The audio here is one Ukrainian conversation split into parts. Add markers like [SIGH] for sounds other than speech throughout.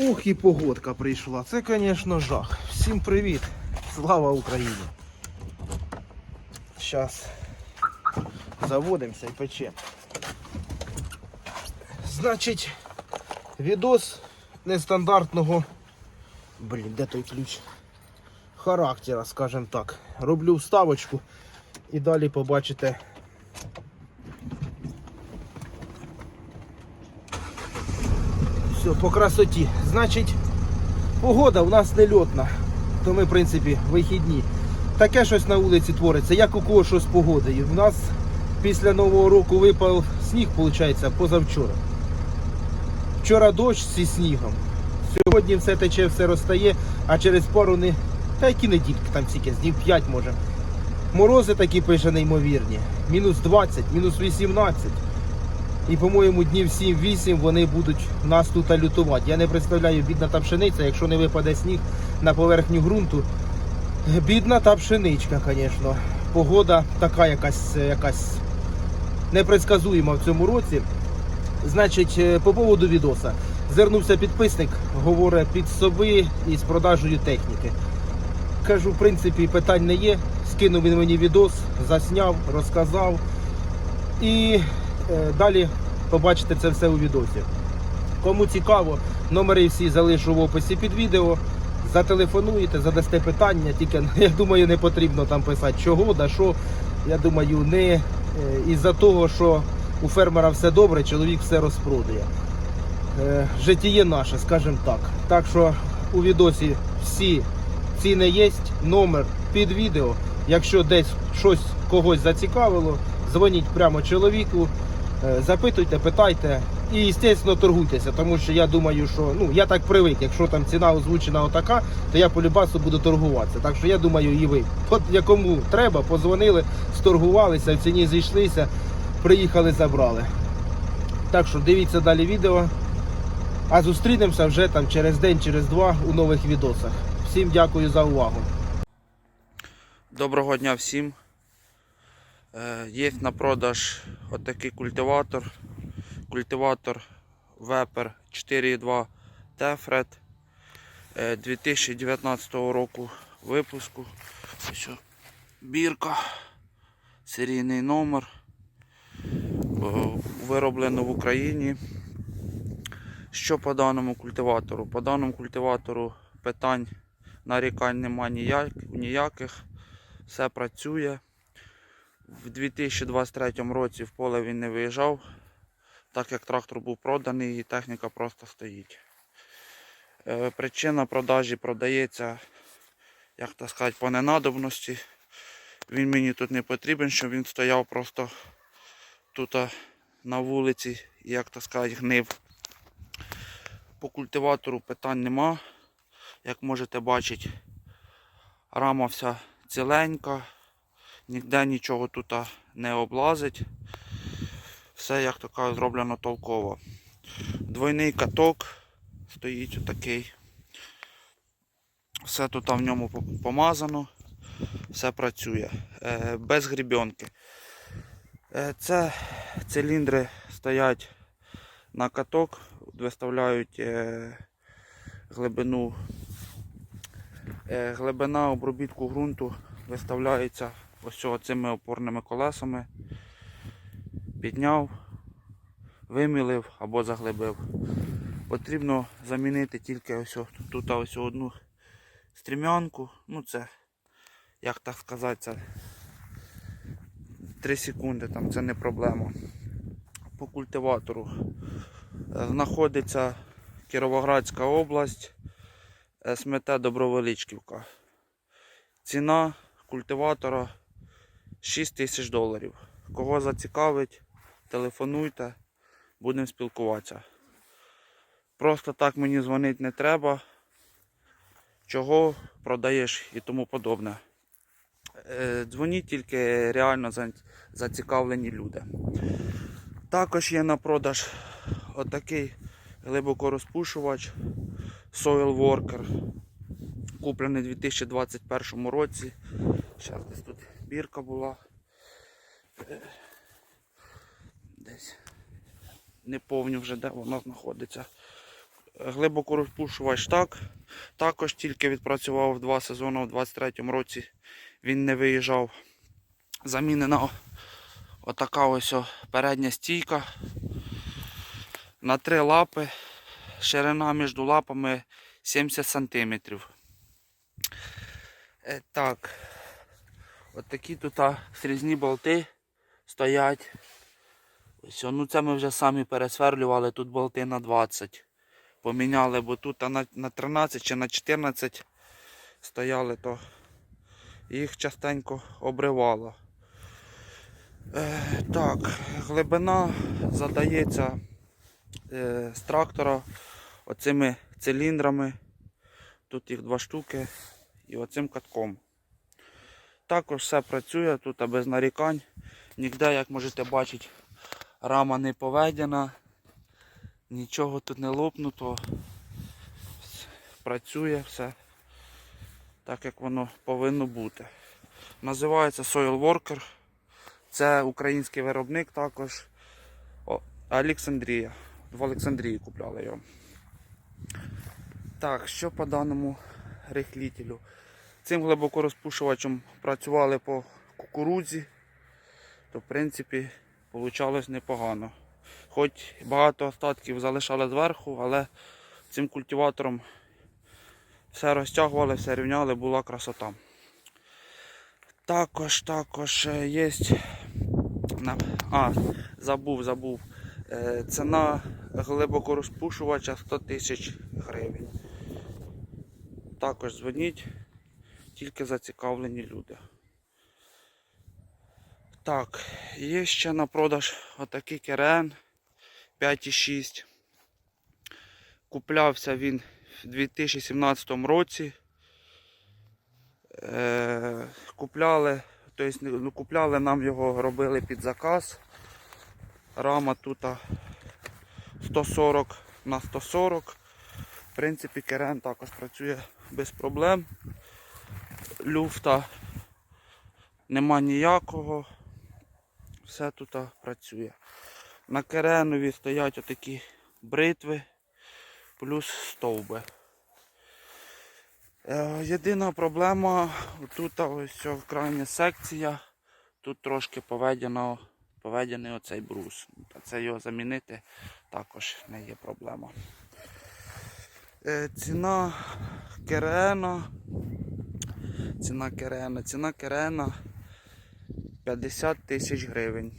Ух, і погодка прийшла. Це, звісно, жах. Всім привіт. Слава Україні. Зараз заводимося і печемо. Значить, відос нестандартного. Блін, де той ключ? Характера, скажімо так. Роблю вставочку і далі побачите. Все, по красоті. Значить, погода у нас не льотна, то ми, в принципі, вихідні. Таке щось на вулиці твориться, як у кого що з погодою. У нас після Нового року випав сніг, виходить, позавчора. Вчора дощ зі снігом. Сьогодні все тече, все розтає, а через пару не. Та які недільки там тільки, днів 5 може. Морози такі пише неймовірні. Мінус 20, мінус 18. І, по-моєму, днів 7-8 вони будуть нас тут лютувати. Я не представляю, бідна та пшениця, якщо не випаде сніг на поверхню ґрунту. Бідна та пшеничка, звісно. Погода така якась, якась непредсказуєма в цьому році. Значить, е, по поводу відоса. Звернувся підписник, говорить під соби із продажею техніки. Кажу, в принципі, питань не є. Скинув він мені відос, засняв, розказав. І е, далі побачите це все у відосі. Кому цікаво, номери всі залишу в описі під відео. Зателефонуєте, задасте питання, тільки [LAUGHS] я думаю, не потрібно там писати чого, да що. Я думаю, не е, із-за того, що у фермера все добре, чоловік все розпродає. Е, Житіє наше, скажімо так. Так що у відосі всі ціни є, номер під відео. Якщо десь щось когось зацікавило, дзвоніть прямо чоловіку, е, запитуйте, питайте і, звісно, торгуйтеся, тому що я думаю, що ну я так привик, якщо там ціна озвучена отака, то я по любасу буду торгуватися. Так що я думаю, і ви. От якому треба, позвонили, сторгувалися, в ціні зійшлися, приїхали, забрали. Так що дивіться далі відео. А зустрінемося вже там через день, через два у нових відосах. Всім дякую за увагу. Доброго дня всім. Е, Є на продаж отакий культиватор. Культиватор Вепер 4.2 Тефред е, 2019 року випуску. Ось бірка, серійний номер. Е, Вироблено в Україні. Що по даному культиватору? По даному культиватору питань нарікань немає ніяк, ніяких все працює. В 2023 році в поле він не виїжджав, так як трактор був проданий і техніка просто стоїть. Е, Причина продажі продається, як так сказати, по ненадобності. Він мені тут не потрібен, щоб він стояв просто тут на вулиці, як так сказати, гнив. По культиватору питань нема. Як можете бачити, рама вся ціленька, ніде нічого тут не облазить. Все, як то кажуть, зроблено толково. Двойний каток стоїть отакий. Все тут в ньому помазано, все працює. Е, без грібенки. Е, це циліндри стоять на каток, виставляють е, глибину Глибина обробітку ґрунту виставляється ось цими опорними колесами. Підняв, вимілив або заглибив. Потрібно замінити тільки ось тут ось одну стрімянку. Ну це, як так сказати, це 3 секунди, там це не проблема. По культиватору Е, знаходиться Кіровоградська область. СМТ Добровеличківка. Ціна культиватора 6 тисяч доларів. Кого зацікавить, телефонуйте, будемо спілкуватися. Просто так мені дзвонити не треба. Чого продаєш і тому подобне. Е, Дзвоніть тільки реально зацікавлені люди. Також є на продаж отакий глибокорозпушувач Soil Worker. Куплений у 2021 році. Зараз десь тут бірка була. Е, Десь не повню вже де вона знаходиться. глибокорозпушувач так. Також тільки відпрацював два сезони у 23-му році. Він не виїжджав. Замінена отака ось передня стійка. На три лапи. Ширина між лапами 70 см. Е, так. От такі тут срізні болти стоять. Ось, ну це ми вже самі пересверлювали, тут болти на 20. Поміняли, бо тут на, на 13 чи на 14 стояли, то їх частенько обривало. Е, так, глибина задається е, з трактора оцими циліндрами. Тут їх два штуки і оцим катком. Також все працює тут без нарікань. Ніде, як можете бачити, рама не поведена, нічого тут не лопнуто. Працює все так, як воно повинно бути. Називається Soil Worker. Це український виробник також. Олександрія. В Олександрії купляли його. Так, що по даному рихлітелю? Цим глибокорозпушувачем працювали по кукурудзі, то в принципі вийшло непогано. Хоч багато остатків залишали зверху, але цим культиватором все розтягували, все рівняли, була красота. Також, також е, є. А, забув, забув. Е, Ціна глибокорозпушувача 100 тисяч гривень. Також дзвоніть, тільки зацікавлені люди. Так, є ще на продаж отакий керен 5,6. Куплявся він в 2017 році. Е, купляли, тобто, ну, купляли нам його, робили під заказ. Рама тут 140 на 140. В принципі, керен також працює без проблем. Люфта нема ніякого. Все тут працює. На керенові стоять отакі бритви плюс стовби. Е, Єдина проблема, тут ось ця крайня секція, тут трошки поведено, поведений оцей брус. Це його замінити також не є проблема. Е, Ціна керена. Ціна керена. Ціна керена 50 тисяч гривень.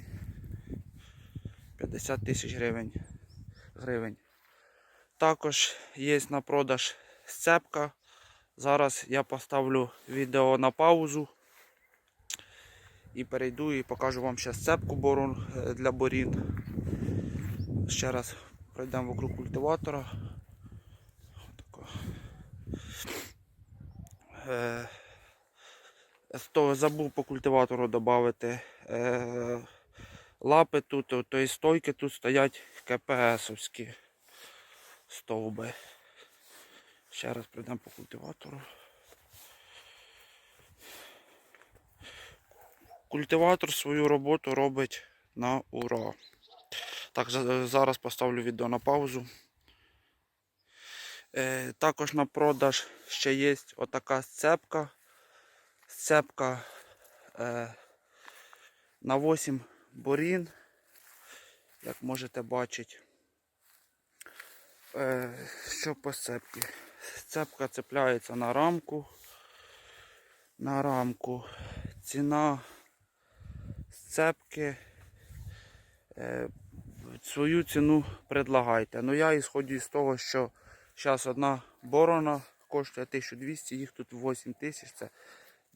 50 тисяч гривень. гривень. Також є на продаж сцепка. Зараз я поставлю відео на паузу і перейду і покажу вам ще сцепку борон е, для борін. Ще раз пройдемо вокруг культиватора. Отако. То забув по культиватору додати. Е, лапи тут, тобто стойки тут стоять КПСовські стовби. Ще раз прийдемо по культиватору. Культиватор свою роботу робить на ура. Так, зараз поставлю відео на паузу. Е, також на продаж ще є отака сцепка. Сцепка е, на 8 борін, як можете бачити. Е, що по сцепці? Сцепка цепляється на рамку. На рамку. Ціна сцепки. Е, свою ціну предлагайте. Ну я ісходжу з того, що зараз одна борона коштує 1200, їх тут 8 тисяч, це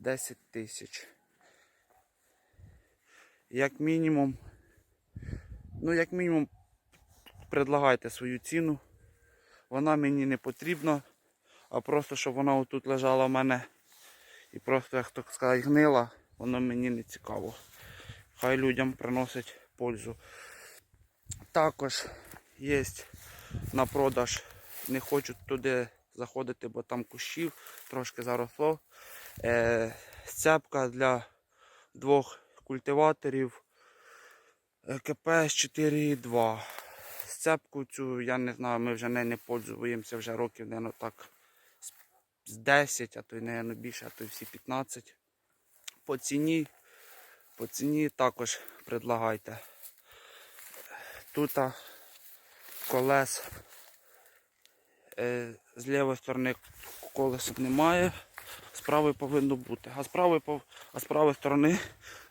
10 тисяч. Як мінімум, ну як мінімум предлагайте свою ціну. Вона мені не потрібна, а просто щоб вона отут лежала в мене і просто, як так сказати, гнила, воно мені не цікаво. Хай людям приносить пользу. Також є на продаж, не хочу туди заходити, бо там кущів трошки заросло. Е, сцепка для двох культиваторів КПС 4.2. Прицепку цю, я не знаю, ми вже не, не пользуємося вже років, наверное, так з- з 10, а то й, наверное, більше, а то й всі 15. По ціні, по ціні також предлагайте. Тут колес е, з лівої сторони колеса немає, з правої повинно бути. А з правої, а з правої сторони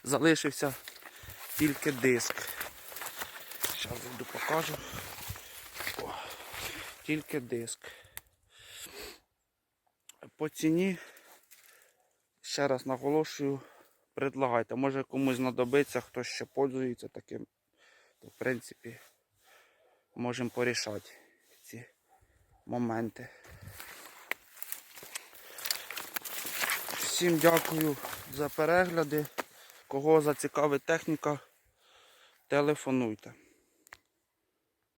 залишився тільки диск. Зараз йду покажу. О, тільки диск. По ціні, ще раз наголошую, предлагайте. Може комусь знадобиться, хто ще пользується таким, то в принципі можемо порішати ці моменти. Всім дякую за перегляди. Кого зацікавить техніка, телефонуйте.